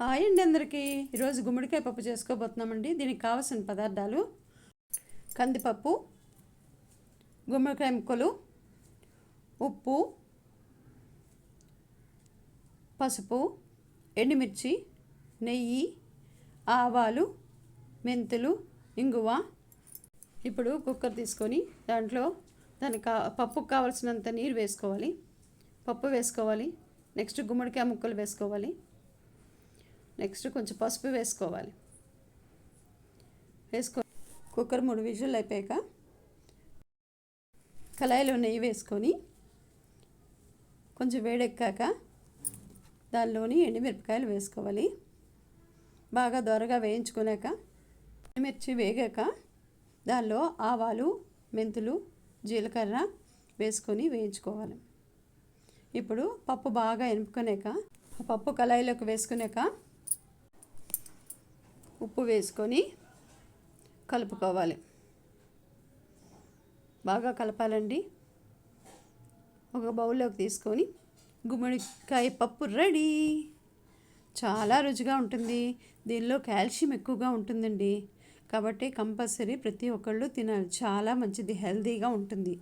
Hi అండి అందరికీ. ఈరోజు గుమ్మడికాయ పప్పు చేసుకోబోతున్నామండి. దీనికి కావాల్సిన పదార్థాలు కందిపప్పు గుమ్మడికాయ ముక్కలు ఉప్పు పసుపు ఎండుమిర్చి నెయ్యి ఆవాలు మెంతులు ఇంగువ. ఇప్పుడు కుక్కర్ తీసుకొని దాంట్లో దానికి కా పప్పుకు కావాల్సినంత నీరు వేసుకోవాలి. పప్పు వేసుకోవాలి. నెక్స్ట్ గుమ్మడికాయ ముక్కలు వేసుకోవాలి. నెక్స్ట్ కొంచెం పసుపు వేసుకోవాలి. వేసుకో కుక్కర్ మూడు విజులు అయిపోయాక కళాయిలో నెయ్యి వేసుకొని కొంచెం వేడెక్కాక దానిలోని ఎండుమిరపకాయలు వేసుకోవాలి. బాగా దొరగా వేయించుకున్నాక ఎండుమిర్చి వేగాక దానిలో ఆవాలు మెంతులు జీలకర్ర వేసుకొని వేయించుకోవాలి. ఇప్పుడు పప్పు బాగా ఎనుపుకునేక పప్పు కళాయిలోకి వేసుకునేక ఉప్పు వేసుకొని కలుపుకోవాలి. బాగా కలపాలండి. ఒక బౌల్లోకి తీసుకొని గుమ్మడికాయ పప్పు రెడీ. చాలా రుచిగా ఉంటుంది. దీనిలో కాల్షియం ఎక్కువగా ఉంటుందండి. కాబట్టి కంపల్సరీ ప్రతి ఒక్కళ్ళు తినాలి. చాలా మంచిది. హెల్తీగా ఉంటుంది.